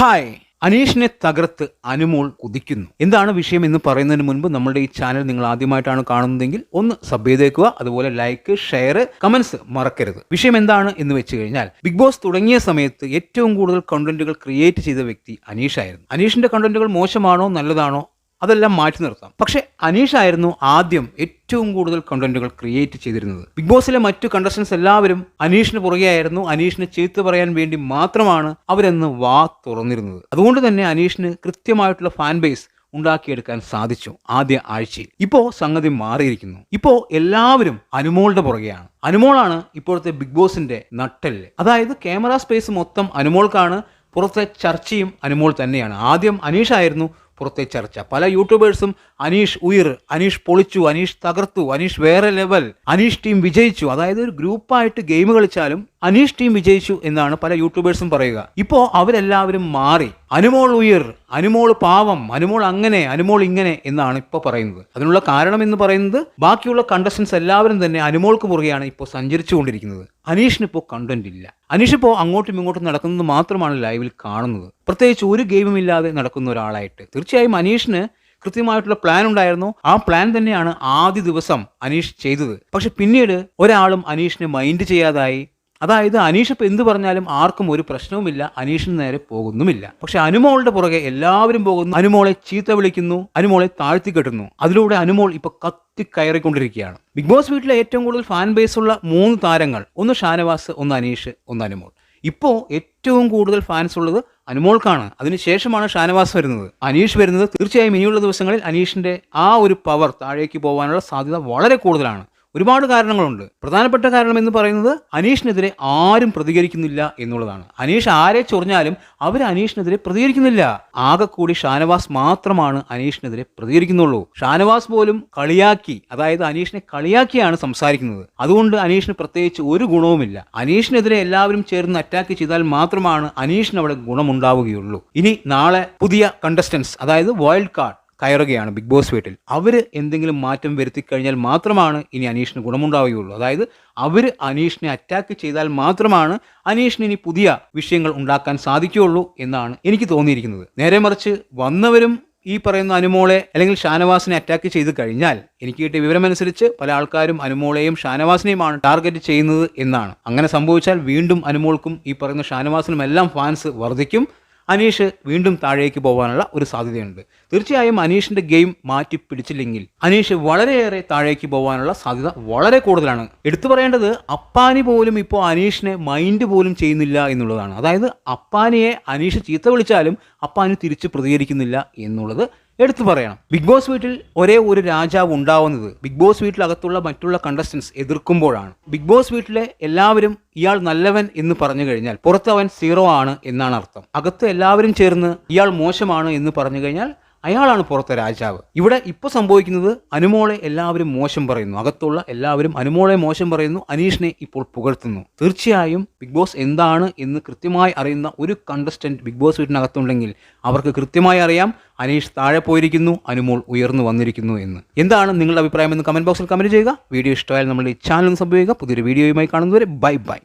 Hi. അനീഷിനെ തകർത്ത് അനുമോൾ കുതിക്കുന്നു. എന്താണ് വിഷയം എന്ന് പറയുന്നതിന് മുൻപ് നമ്മുടെ ഈ ചാനൽ നിങ്ങൾ ആദ്യമായിട്ടാണ് കാണുന്നതെങ്കിൽ ഒന്ന് സബ് ചെയ്തേക്കുക അതുപോലെ ലൈക്ക് ഷെയർ കമന്റ്സ് മറക്കരുത്. വിഷയം എന്താണ് എന്ന് വെച്ച് കഴിഞ്ഞാൽ ബിഗ് ബോസ് തുടങ്ങിയ സമയത്ത് ഏറ്റവും കൂടുതൽ കണ്ടന്റുകൾ ക്രിയേറ്റ് ചെയ്ത വ്യക്തി അനീഷായിരുന്നു അനീഷിന്റെ കണ്ടന്റുകൾ മോശമാണോ നല്ലതാണോ? അതെല്ലാം മാറ്റി നിർത്താം. പക്ഷേ അനീഷ് ആയിരുന്നു ആദ്യം ഏറ്റവും കൂടുതൽ കണ്ടന്റുകൾ ക്രിയേറ്റ് ചെയ്തിരുന്നത്. ബിഗ് ബോസിലെ മറ്റു കണ്ടസ്റ്റൻസ് എല്ലാവരും അനീഷിന് പുറകെയായിരുന്നു അനീഷിനെ ചീത്ത പറയാൻ വേണ്ടി മാത്രമാണ് അവരെന്ന് വാ തുറന്നിരുന്നത്. അതുകൊണ്ട് തന്നെ അനീഷിന് കൃത്യമായിട്ടുള്ള ഫാൻ ബേസ് ഉണ്ടാക്കിയെടുക്കാൻ സാധിച്ചു ആദ്യ ആഴ്ചയിൽ. ഇപ്പോൾ സംഗതി മാറിയിരിക്കുന്നു. ഇപ്പോൾ എല്ലാവരും അനുമോളുടെ പുറകെയാണ്. അനുമോളാണ് ഇപ്പോഴത്തെ ബിഗ് ബോസിന്റെ നട്ടൽ അതായത് ക്യാമറ സ്പേസ് മൊത്തം അനുമോൾക്കാണ്. പുറത്തെ ചർച്ചയും അനുമോൾ തന്നെയാണ്. ആദ്യം അനീഷായിരുന്നു പുറത്തെ ചർച്ച. പല യൂട്യൂബേഴ്സും അനീഷ് ഉയർ അനീഷ് പൊളിച്ചു അനീഷ് തകർത്തു അനീഷ് വേറെ ലെവൽ അനീഷ് ടീം വിജയിച്ചു. അതായത് ഒരു ഗ്രൂപ്പായിട്ട് ഗെയിം കളിച്ചാലും അനീഷ് ടീം വിജയിച്ചു എന്നാണ് പല യൂട്യൂബേഴ്സും പറയുക. ഇപ്പോൾ അവരെല്ലാവരും മാറി. അനുമോൾ ഉയർ അനുമോൾ പാവം അനുമോൾ അങ്ങനെ അനുമോൾ ഇങ്ങനെ എന്നാണ് ഇപ്പോൾ പറയുന്നത്. അതിനുള്ള കാരണം എന്ന് പറയുന്നത് ബാക്കിയുള്ള കണ്ടസ്റ്റൻസ് എല്ലാവരും തന്നെ അനുമോൾക്ക് പുറകെയാണ് ഇപ്പോൾ സഞ്ചരിച്ചുകൊണ്ടിരിക്കുന്നത്. അനീഷിന് ഇപ്പോൾ കണ്ടന്റ് ഇല്ല. അനീഷ് ഇപ്പോൾ അങ്ങോട്ടും ഇങ്ങോട്ടും നടക്കുന്നത് മാത്രമാണ് ലൈവിൽ കാണുന്നത്. പ്രത്യേകിച്ച് ഒരു ഗെയിമും ഇല്ലാതെ നടക്കുന്ന ഒരാളായിട്ട്. തീർച്ചയായും അനീഷിന് കൃത്യമായിട്ടുള്ള പ്ലാൻ ഉണ്ടായിരുന്നു. ആ പ്ലാൻ തന്നെയാണ് ആദ്യ ദിവസം അനീഷ് ചെയ്തത്. പക്ഷെ പിന്നീട് ഒരാളും അനീഷിനെ മൈൻഡ് ചെയ്യാതായി. അതായത് അനീഷ് ഇപ്പം എന്ത് പറഞ്ഞാലും ആർക്കും ഒരു പ്രശ്നവുമില്ല അനീഷിന് നേരെ പോകുന്നുമില്ല. പക്ഷെ അനുമോളുടെ പുറകെ എല്ലാവരും പോകുന്നു. അനുമോളെ ചീത്ത വിളിക്കുന്നു അനുമോളെ താഴ്ത്തി കെട്ടുന്നു. അതിലൂടെ അനുമോൾ ഇപ്പൊ കത്തി കയറിക്കൊണ്ടിരിക്കുകയാണ്. ബിഗ് ബോസ് വീട്ടിലെ ഏറ്റവും കൂടുതൽ ഫാൻ ബേസ് ഉള്ള മൂന്ന് താരങ്ങൾ ഒന്ന് ഷാനവാസ് ഒന്ന് അനീഷ് ഒന്ന് അനുമോൾ. ഇപ്പോൾ ഏറ്റവും കൂടുതൽ ഫാൻസ് ഉള്ളത് അനുമോൾക്കാണ്. അതിനുശേഷമാണ് ഷാനവാസ് വരുന്നത്. അനീഷ് വരുന്നത് തീർച്ചയായും ഇനിയുള്ള ദിവസങ്ങളിൽ അനീഷിന്റെ ആ ഒരു പവർ താഴേക്ക് പോകാനുള്ള സാധ്യത വളരെ കൂടുതലാണ്. ഒരുപാട് കാരണങ്ങളുണ്ട്. പ്രധാനപ്പെട്ട കാരണം എന്ന് പറയുന്നത് അനീഷിനെതിരെ ആരും പ്രതികരിക്കുന്നില്ല എന്നുള്ളതാണ്. അനീഷ് ആരെ ചൊറിഞ്ഞാലും അവർ അനീഷിനെതിരെ പ്രതികരിക്കുന്നില്ല. ആകെ കൂടി ഷാനവാസ് മാത്രമാണ് അനീഷിനെതിരെ പ്രതികരിക്കുന്നുള്ളൂ. ഷാനവാസ് പോലും കളിയാക്കി അതായത് അനീഷിനെ കളിയാക്കിയാണ് സംസാരിക്കുന്നത്. അതുകൊണ്ട് അനീഷിന് പ്രത്യേകിച്ച് ഒരു ഗുണവുമില്ല. അനീഷിനെതിരെ എല്ലാവരും ചേർന്ന് അറ്റാക്ക് ചെയ്താൽ മാത്രമാണ് അനീഷിന് അവിടെ ഗുണമുണ്ടാവുകയുള്ളൂ. ഇനി നാളെ പുതിയ കണ്ടസ്റ്റൻസ് അതായത് വൈൽഡ് കാർഡ് കയറുകയാണ് ബിഗ് ബോസ് വീട്ടിൽ. അവർ എന്തെങ്കിലും മാറ്റം വരുത്തി കഴിഞ്ഞാൽ മാത്രമാണ് ഇനി അനീഷിന് ഗുണമുണ്ടാവുകയുള്ളൂ. അതായത് അവർ അനീഷിനെ അറ്റാക്ക് ചെയ്താൽ മാത്രമാണ് അനീഷിന് ഇനി പുതിയ വിഷയങ്ങൾ ഉണ്ടാക്കാൻ സാധിക്കുകയുള്ളൂ എന്നാണ് എനിക്ക് തോന്നിയിരിക്കുന്നത്. നേരെ മറിച്ച് വന്നവരും ഈ പറയുന്ന അനുമോളെ അല്ലെങ്കിൽ ഷാനവാസിനെ അറ്റാക്ക് ചെയ്ത് കഴിഞ്ഞാൽ എനിക്ക് കിട്ടിയ വിവരമനുസരിച്ച് പല ആൾക്കാരും അനുമോളെയും ഷാനവാസിനെയുമാണ് ടാർഗറ്റ് ചെയ്യുന്നത് എന്നാണ്. അങ്ങനെ സംഭവിച്ചാൽ വീണ്ടും അനുമോൾക്കും ഈ പറയുന്ന ഷാനവാസിനും എല്ലാം ഫാൻസ് വർദ്ധിക്കും. അനീഷ് വീണ്ടും താഴേക്ക് പോകാനുള്ള ഒരു സാധ്യതയുണ്ട്. തീർച്ചയായും അനീഷിന്റെ ഗെയിം മാറ്റി പിടിച്ചില്ലെങ്കിൽ അനീഷ് വളരെയേറെ താഴേക്ക് പോകാനുള്ള സാധ്യത വളരെ കൂടുതലാണ്. എടുത്തു പറയേണ്ടത് അപ്പാനി പോലും ഇപ്പോൾ അനീഷിനെ മൈൻഡ് പോലും ചെയ്യുന്നില്ല എന്നുള്ളതാണ്. അതായത് അപ്പാനിയെ അനീഷ് ചീത്ത വിളിച്ചാലും അപ്പാനി തിരിച്ച് പ്രതികരിക്കുന്നില്ല എന്നുള്ളത് എടുത്തു പറയണം. ബിഗ് ബോസ് വീട്ടിൽ ഒരേ ഒരു രാജാവ് ഉണ്ടാവുന്നത് ബിഗ് ബോസ് വീട്ടിലകത്തുള്ള മറ്റുള്ള കണ്ടസ്റ്റൻസ് എതിർക്കുമ്പോഴാണ്. ബിഗ് ബോസ് വീട്ടിലെ എല്ലാവരും ഇയാൾ നല്ലവൻ എന്ന് പറഞ്ഞു കഴിഞ്ഞാൽ പുറത്ത് അവൻ സീറോ ആണ് എന്നാണ് അർത്ഥം. അകത്ത് എല്ലാവരും ചേർന്ന് ഇയാൾ മോശമാണ് എന്ന് പറഞ്ഞു കഴിഞ്ഞാൽ അയാളാണ് പുറത്തെ രാജാവ്. ഇവിടെ ഇപ്പൊ സംഭവിക്കുന്നത് അനുമോളെ എല്ലാവരും മോശം പറയുന്നു. അകത്തുള്ള എല്ലാവരും അനുമോളെ മോശം പറയുന്നു. അനീഷിനെ ഇപ്പോൾ പുകഴ്ത്തുന്നു. തീർച്ചയായും ബിഗ് ബോസ് എന്താണ് എന്ന് കൃത്യമായി അറിയുന്ന ഒരു കണ്ടസ്റ്റന്റ് ബിഗ് ബോസ് വീട്ടിനകത്തുണ്ടെങ്കിൽ അവർക്ക് കൃത്യമായി അറിയാം അനീഷ് താഴെ പോയിരിക്കുന്നു അനുമോൾ ഉയർന്നു വന്നിരിക്കുന്നു എന്ന്. എന്താണ് നിങ്ങളുടെ അഭിപ്രായം എന്ന് കമന്റ് ബോക്സിൽ കമന്റ് ചെയ്യുക. വീഡിയോ ഇഷ്ടമായാൽ നമ്മൾ ഈ ചാനൽ സംഭവിക്കുക പുതിയൊരു വീഡിയോയുമായി കാണുന്നവരെ ബൈ ബൈ.